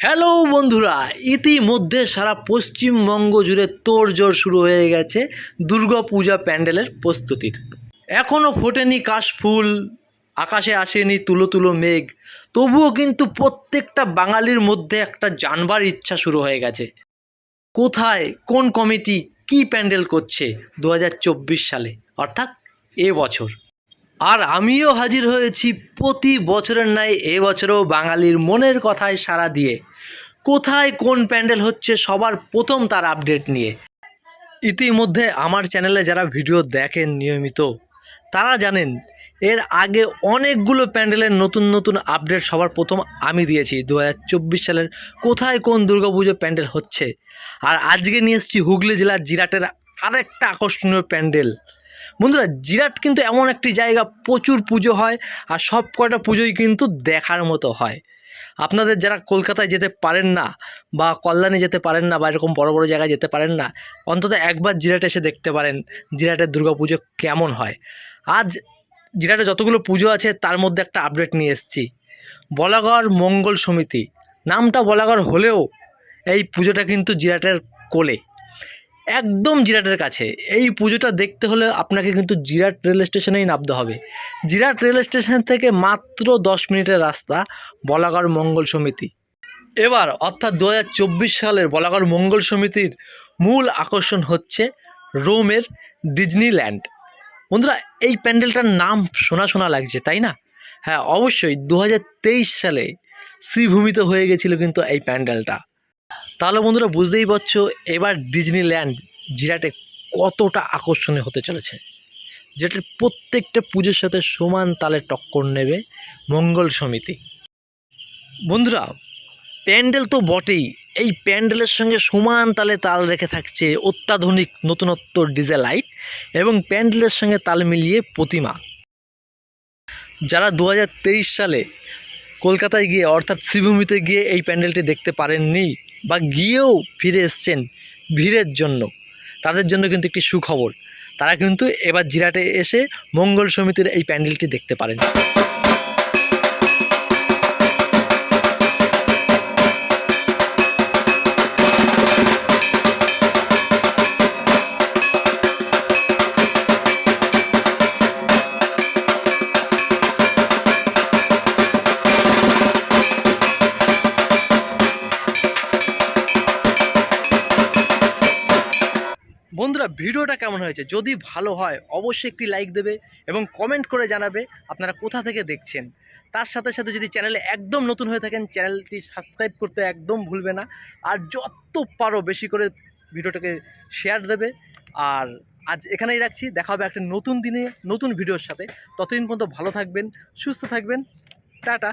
Hello বন্ধুরা, ইতিমধ্যে সারা পশ্চিমবঙ্গ জুড়ে তোড়জোড় শুরু হয়ে গেছে দুর্গাপূজা প্যান্ডেলের প্রস্তুতির। এখনও ফোটেনি কাশফুল, আকাশে আসেনি তুলো তুলো মেঘ, তবুও কিন্তু প্রত্যেকটা বাঙালির মধ্যে একটা জানবার ইচ্ছা শুরু হয়ে গেছে। কোথায়, কোন কমিটি কি প্যান্ডেল করছে দু হাজার চব্বিশ সালে, অর্থাৎ এ বছর? আর আমিও হাজির হয়েছি প্রতি বছরের ন্যায় এবছরও বাঙালির মনের কথায় সাড়া দিয়ে। কোথায় কোন প্যান্ডেল হচ্ছে সবার প্রথম তার আপডেট নিয়ে। ইতিমধ্যে আমার চ্যানেলে যারা ভিডিও দেখেন নিয়মিত, তারা জানেন এর আগে অনেকগুলো প্যান্ডেলের নতুন নতুন আপডেট সবার প্রথম আমি দিয়েছি। দু হাজার চব্বিশ সালের কোথায় কোন দুর্গাপুজো প্যান্ডেল হচ্ছে। আর আজকে নিয়ে এসেছি হুগলি জেলার জিরাটের আরেকটা আকর্ষণীয় প্যান্ডেল। বন্ধুরা, জিরাট কিন্তু এমন একটি জায়গা, প্রচুর পুজো হয় আর সব কয়টা পুজোই কিন্তু দেখার মতো হয়। আপনাদের যারা কলকাতায় যেতে পারেন না বা কল্যাণে যেতে পারেন না বা এরকম বড় বড় জায়গায় যেতে পারেন না, অন্তত একবার জিরাটে এসে দেখতে পারেন জিরাটের দুর্গাপুজো কেমন হয়। আজ জিরাটে যতগুলো পুজো আছে, তার মধ্যে একটা আপডেট নিয়ে এসেছি। বলাগড় মঙ্গল সমিতি, নামটা বলাগড় হলেও এই পুজোটা কিন্তু জিরাটের কোলে। একদম জিরাটের কাছে। এই পুজোটা দেখতে হলে আপনাকে কিন্তু জিরাট রেল স্টেশনেই নামতে হবে। জিরাট রেল স্টেশন থেকে মাত্র দশ মিনিটের রাস্তা, বলাগড় মঙ্গল সমিতি। এবার অর্থাৎ দু হাজার চব্বিশ সালের বলাগড় মঙ্গল সমিতির মূল আকর্ষণ হচ্ছে রোমের ডিজনিল্যান্ড। বন্ধুরা, এই প্যান্ডেলটার নাম শোনা শোনা লাগছে, তাই না? হ্যাঁ অবশ্যই দু হাজার তেইশ সালে শ্রীভূমিতে হয়ে গেছিল কিন্তু এই প্যান্ডেলটা। তাহলে বন্ধুরা বুঝতেই পারছ, এবার ডিজনিল্যান্ড জিরাটে কতটা আকর্ষণীয় হতে চলেছে। যেটার প্রত্যেকটা পুজোর সাথে সমান তালে টক্কর নেবে মঙ্গল সমিতি। বন্ধুরা, প্যান্ডেল তো বটেই, এই প্যান্ডেলের সঙ্গে সমান তালে তাল রেখে থাকছে অত্যাধুনিক নতুনত্ব ডিজে লাইট এবং প্যান্ডেলের সঙ্গে তাল মিলিয়ে প্রতিমা। যারা দু হাজার তেইশ সালে কলকাতায় গিয়ে অর্থাৎ শ্রীভূমিতে গিয়ে এই প্যান্ডেলটি দেখতে পারেননি বা গিয়েও ফিরে এসছেন ভিড়ের জন্য। তাদের জন্য কিন্তু একটি সুখবর। তারা কিন্তু এবার জিরাটে এসে মঙ্গল সমিতির এই প্যান্ডেলটি দেখতে পারেন। বন্ধুরা, ভিডিওটা কেমন হয়েছে? যদি ভালো হয়, অবশ্যই একটি লাইক দেবে এবং কমেন্ট করে জানাবে আপনারা কোথা থেকে দেখছেন। তার সাথে সাথে যদি চ্যানেলে একদম নতুন হয়ে থাকেন, চ্যানেলটি সাবস্ক্রাইব করতে একদম ভুলবে না। আর যত পারো বেশি করে ভিডিওটাকে শেয়ার দেবে। আর আজ এখানেই রাখছি। দেখা হবে একটা নতুন দিনে, নতুন ভিডিওর সাথে। ততদিন পর্যন্ত ভালো থাকবেন, সুস্থ থাকবেন। টাটা।